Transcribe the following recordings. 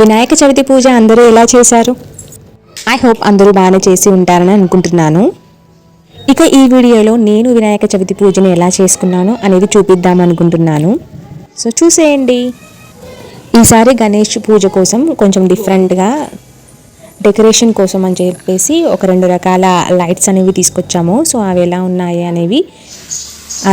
వినాయక చవితి పూజ అందరూ ఎలా చేశారు? ఐ హోప్ అందరూ బాగానే చేసి ఉంటారని అనుకుంటున్నాను. ఇక ఈ వీడియోలో నేను వినాయక చవితి పూజను ఎలా చేసుకున్నాను అనేది చూపిద్దాం అనుకుంటున్నాను. సో చూసేయండి. ఈసారి గణేష్ పూజ కోసం కొంచెం డిఫరెంట్గా డెకరేషన్ కోసం అని చెప్పేసి ఒక రెండు రకాల లైట్స్ అనేవి తీసుకొచ్చాము. సో అవి ఎలా ఉన్నాయి అనేవి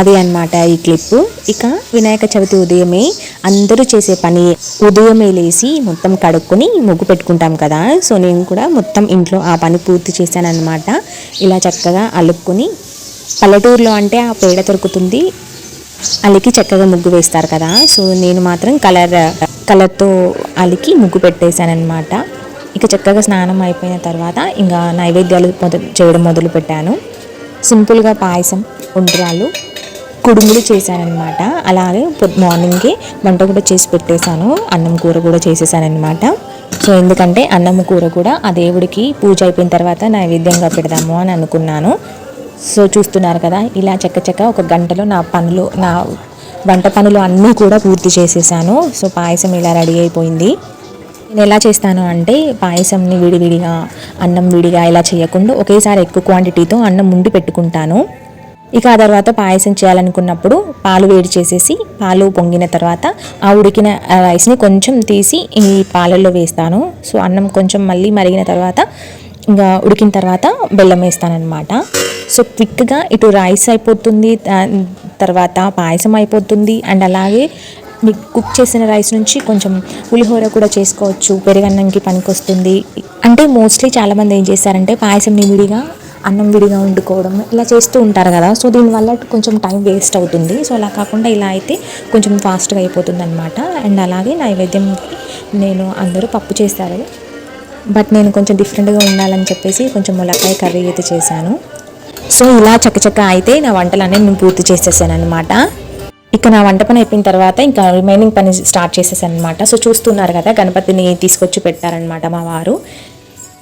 అదే అన్నమాట ఈ క్లిప్ ఇక వినాయక చవితి ఉదయమే అందరూ చేసే పని ఉదయమే లేచి మొత్తం కడుక్కొని ముగ్గు పెట్టుకుంటాం కదా. సో నేను కూడా మొత్తం ఇంట్లో ఆ పని పూర్తి చేశానన్నమాట. ఇలా చక్కగా అలుక్కుని పల్లెటూరులో అంటే ఆ పేడ దొరుకుతుంది. అలికి చక్కగా ముగ్గు వేస్తారు కదా. సో నేను మాత్రం కలర్ కలర్తో అలికి ముగ్గు పెట్టేశానమాట ఇక చక్కగా స్నానం అయిపోయిన తర్వాత ఇంకా నైవేద్యాలు మొదలు చేయడం మొదలు పెట్టాను సింపుల్గా పాయసం ఉండ్రాలు కుడుములు చేశానమాట అలాగే మార్నింగ్కి వంట కూడా చేసి పెట్టేశాను. అన్నం కూర కూడా చేసేసానమాట సో ఎందుకంటే అన్నం కూర కూడా ఆ దేవుడికి పూజ అయిపోయిన తర్వాత నైవేద్యంగా పెడదాము అని అనుకున్నాను. సో చూస్తున్నారు కదా ఇలా చక్కచక్క ఒక గంటలో నా పనులు నా వంట పనులు అన్నీ కూడా పూర్తి చేసేసాను సో పాయసం ఇలా రెడీ అయిపోయింది. నేను ఎలా చేస్తాను అంటే పాయసంని విడివిడిగా అన్నం విడిగా ఇలా చేయకుండా ఒకేసారి ఎక్కువ క్వాంటిటీతో అన్నం ఉండి పెట్టుకుంటాను. ఇక ఆ తర్వాత పాయసం చేయాలనుకున్నప్పుడు పాలు వేడి చేసేసి పాలు పొంగిన తర్వాత ఆ ఉడికిన ఆ రైస్ని కొంచెం తీసి ఈ పాలల్లో వేస్తాను. సో అన్నం కొంచెం మళ్ళీ మరిగిన తర్వాత ఇంకా ఉడికిన తర్వాత బెల్లం వేస్తానన్నమాట. సో క్విక్గా ఇటు రైస్ అయిపోతుంది తర్వాత పాయసం అయిపోతుంది. అండ్ అలాగే మీకు కుక్ చేసిన రైస్ నుంచి కొంచెం పులిహోర కూడా చేసుకోవచ్చు. పెరుగన్నంకి పనికొస్తుంది. అంటే మోస్ట్లీ చాలామంది ఏం చేస్తారంటే పాయసం నిమిడిగా అన్నం విడిగా వండుకోవడం ఇలా చేస్తూ ఉంటారు కదా. సో దీనివల్ల కొంచెం టైం వేస్ట్ అవుతుంది. సో అలా కాకుండా ఇలా అయితే కొంచెం ఫాస్ట్గా అయిపోతుంది అనమాట అండ్ అలాగే నైవేద్యంకి నేను అందరూ పప్పు చేస్తారు. బట్ నేను కొంచెం డిఫరెంట్గా ఉండాలని చెప్పేసి కొంచెం ములక్కాయ కర్రీ అయితే చేశాను. సో ఇలా చక్కచక్క అయితే నా వంటలన్నీ నేను పూర్తి చేసేసాను అనమాట ఇక నా వంట పని అయిపోయిన తర్వాత ఇంకా రిమైనింగ్ పని స్టార్ట్ చేసేసాను అనమాట సో చూస్తున్నారు కదా గణపతిని తీసుకొచ్చి పెట్టారనమాట మా వారు.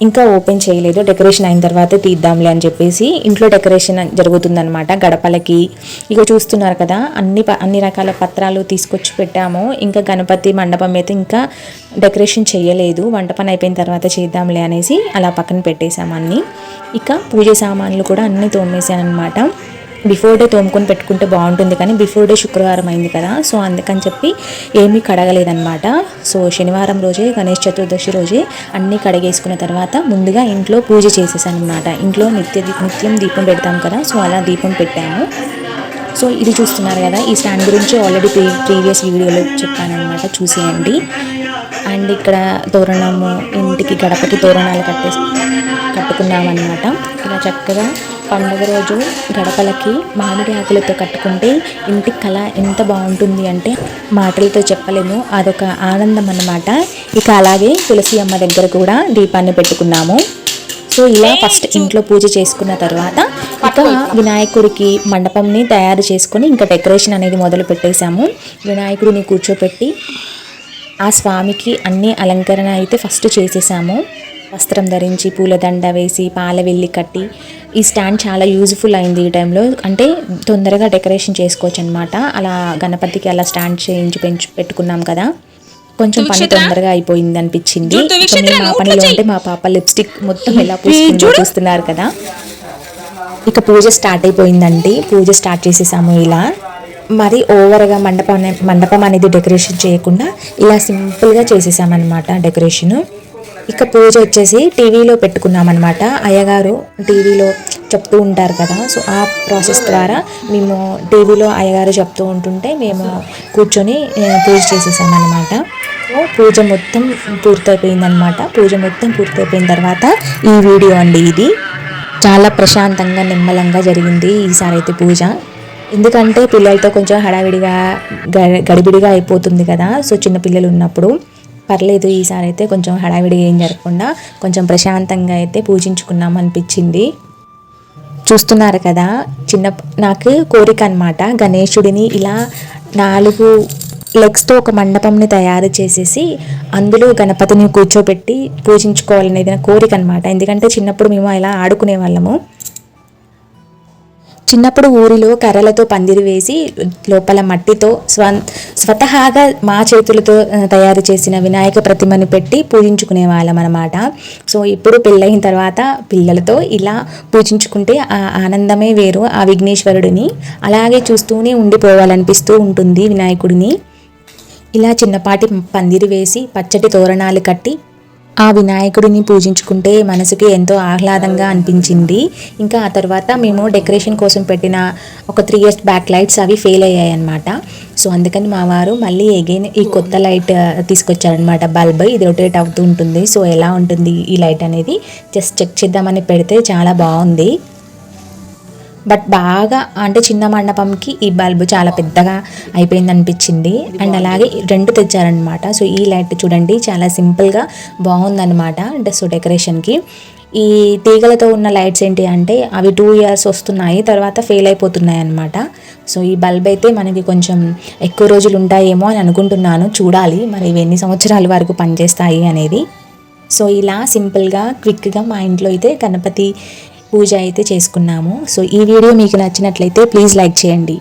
ఇంకా ఓపెన్ చేయలేదు. డెకరేషన్ అయిన తర్వాత తీద్దాంలే అని చెప్పేసి ఇంట్లో డెకరేషన్ జరుగుతుందన్నమాట గడపలకి. ఇక చూస్తున్నారు కదా అన్ని ప- అన్ని రకాల పత్రాలు తీసుకొచ్చి పెట్టాము. ఇంకా గణపతి మండపం అయితే ఇంకా డెకరేషన్ చేయలేదు. వంట పని అయిపోయిన తర్వాత చేద్దాంలే అనేసి అలా పక్కన పెట్టేశాము అన్నీ. ఇక పూజ సామాన్లు కూడా అన్నీ తోమేశాను అనమాట బిఫోర్ డే తోముకొని పెట్టుకుంటే బాగుంటుంది కానీ బిఫోర్ డే శుక్రవారం అయింది కదా సో అందుకని చెప్పి ఏమీ కడగలేదన్నమాట. సో శనివారం రోజే గణేష్ చతుర్దశి రోజే అన్నీ కడిగేసుకున్న తర్వాత ముందుగా ఇంట్లో పూజ చేసేసాను అనమాట ఇంట్లో నిత్య నిత్యం దీపం పెడతాం కదా సో అలా దీపం పెట్టాము. సో ఇది చూస్తున్నారు కదా ఈ స్టాండ్ గురించి ఆల్రెడీ ప్రీ ప్రీవియస్ వీడియోలో చెప్పాను అనమాట చూసేయండి. అండ్ ఇక్కడ తోరణము ఇంటికి గడపకి తోరణాలు కట్టేసి కట్టుకున్నామన్నమాట. ఇలా చక్కగా పండుగ రోజు గడపలకి మామిడి ఆకులతో కట్టుకుంటే ఇంటి కళ ఎంత బాగుంటుంది అంటే మాటలతో చెప్పలేము. అదొక ఆనందం అన్నమాట. ఇక అలాగే తులసి అమ్మ దగ్గర కూడా దీపాన్ని పెట్టుకున్నాము. సో ఇలా ఫస్ట్ ఇంట్లో పూజ చేసుకున్న తర్వాత ఇక వినాయకుడికి మండపంని తయారు చేసుకొని ఇంకా డెకరేషన్ అనేది మొదలు పెట్టేశాము. వినాయకుడిని కూర్చోపెట్టి ఆ స్వామికి అన్ని అలంకరణ అయితే ఫస్ట్ చేసేసాము. వస్త్రం ధరించి పూలదండ వేసి పాల వెల్లి కట్టి ఈ స్టాండ్ చాలా యూజ్ఫుల్ అయింది ఈ టైంలో. అంటే తొందరగా డెకరేషన్ చేసుకోవచ్చు అనమాట అలా గణపతికి అలా స్టాండ్ చేయించి పెంచు పెట్టుకున్నాం కదా. కొంచెం పని తొందరగా అయిపోయింది అనిపించింది. మా పనిలో ఉంటే మా పాప లిప్స్టిక్ మొత్తం ఎలా పూసుకుందో చూస్తున్నారు కదా. ఇక పూజ స్టార్ట్ అయిపోయిందండి పూజ స్టార్ట్ చేసేసాము ఇలా. మరి ఓవర్గా మండపం మండపం అనేది డెకరేషన్ చేయకుండా ఇలా సింపుల్గా చేసేసామన్నమాట డెకరేషన్. ఇక పూజ వచ్చేసి టీవీలో పెట్టుకున్నామన్నమాట. అయ్యగారు టీవీలో చెప్తూ ఉంటారు కదా సో ఆ ప్రాసెస్ ద్వారా మేము టీవీలో అయ్యగారు చెప్తూ ఉంటుంటే మేము కూర్చొని పూజ చేసేసామన్నమాట. పూజ మొత్తం పూర్తయిపోయిందనమాట పూజ మొత్తం పూర్తయిపోయిన తర్వాత ఈ వీడియో అండి ఇది. చాలా ప్రశాంతంగా నిమ్మలంగా జరిగింది ఈసారి అయితే పూజ. ఎందుకంటే పిల్లలతో కొంచెం హడావిడిగా గ- గడిబిడిగా అయిపోతుంది కదా సో చిన్న పిల్లలు ఉన్నప్పుడు. పర్లేదు ఈసారి అయితే కొంచెం హడావిడిగా ఏం జరగకుండా కొంచెం ప్రశాంతంగా అయితే పూజించుకున్నాం అనిపించింది. చూస్తున్నారు కదా చిన్న నాకు కోరిక అనమాట గణేశుడిని ఇలా నాలుగు లెగ్స్తో ఒక మండపంని తయారు చేసేసి అందులో గణపతిని కూర్చోబెట్టి పూజించుకోవాలనేది నా కోరిక అనమాట ఎందుకంటే చిన్నప్పుడు మేము ఇలా ఆడుకునే వాళ్ళము. చిన్నప్పుడు ఊరిలో కర్రలతో పందిరి వేసి లోపల మట్టితో స్వ స్వతహాగా మా చేతులతో తయారు చేసిన వినాయక ప్రతిమను పెట్టి పూజించుకునే వాళ్ళం అనమాట సో ఇప్పుడు పెళ్ళయిన తర్వాత పిల్లలతో ఇలా పూజించుకుంటే ఆ ఆనందమే వేరు. ఆ విఘ్నేశ్వరుడిని అలాగే చూస్తూనే ఉండిపోవాలనిపిస్తూ ఉంటుంది వినాయకుడిని. ఇలా చిన్నపాటి పందిరి వేసి పచ్చటి తోరణాలు కట్టి ఆ వినాయకుడిని పూజించుకుంటే మనసుకి ఎంతో ఆహ్లాదంగా అనిపించింది. ఇంకా ఆ తర్వాత మేము డెకరేషన్ కోసం పెట్టిన ఒక త్రీ ఇయర్స్ బ్యాక్ లైట్స్ అవి ఫెయిల్ అయ్యాయి అనమాట సో అందుకని మా వారు మళ్ళీ ఎగైన్ ఈ కొత్త లైట్ తీసుకొచ్చారనమాట బల్బ్ ఇది రొటేట్ అవుతూ ఉంటుంది. సో ఎలా ఉంటుంది ఈ లైట్ అనేది? జస్ట్ చెక్ చేద్దామని పెడితే చాలా బాగుంది. బట్ బాగా అంటే చిన్న మండపంకి ఈ బల్బు చాలా పెద్దగా అయిపోయింది అనిపించింది. అండ్ అలాగే రెండు తెచ్చారనమాట సో ఈ లైట్ చూడండి చాలా సింపుల్గా బాగుందనమాట అంటే సో డెకరేషన్కి ఈ తీగలతో ఉన్న లైట్స్ ఏంటి అంటే అవి టూ ఇయర్స్ వస్తున్నాయి తర్వాత ఫెయిల్ అయిపోతున్నాయి అనమాట సో ఈ బల్బ్ అయితే మనకి కొంచెం ఎక్కువ రోజులు ఉంటాయేమో అని అనుకుంటున్నాను. చూడాలి మరి ఇవి ఎన్ని సంవత్సరాల వరకు పనిచేస్తాయి అనేది. సో ఇలా సింపుల్గా క్విక్గా మా ఇంట్లో అయితే గణపతి పూజ అయితే చేసుకున్నాము. సో ఈ వీడియో మీకు నచ్చినట్లయితే ప్లీజ్ లైక్ చేయండి.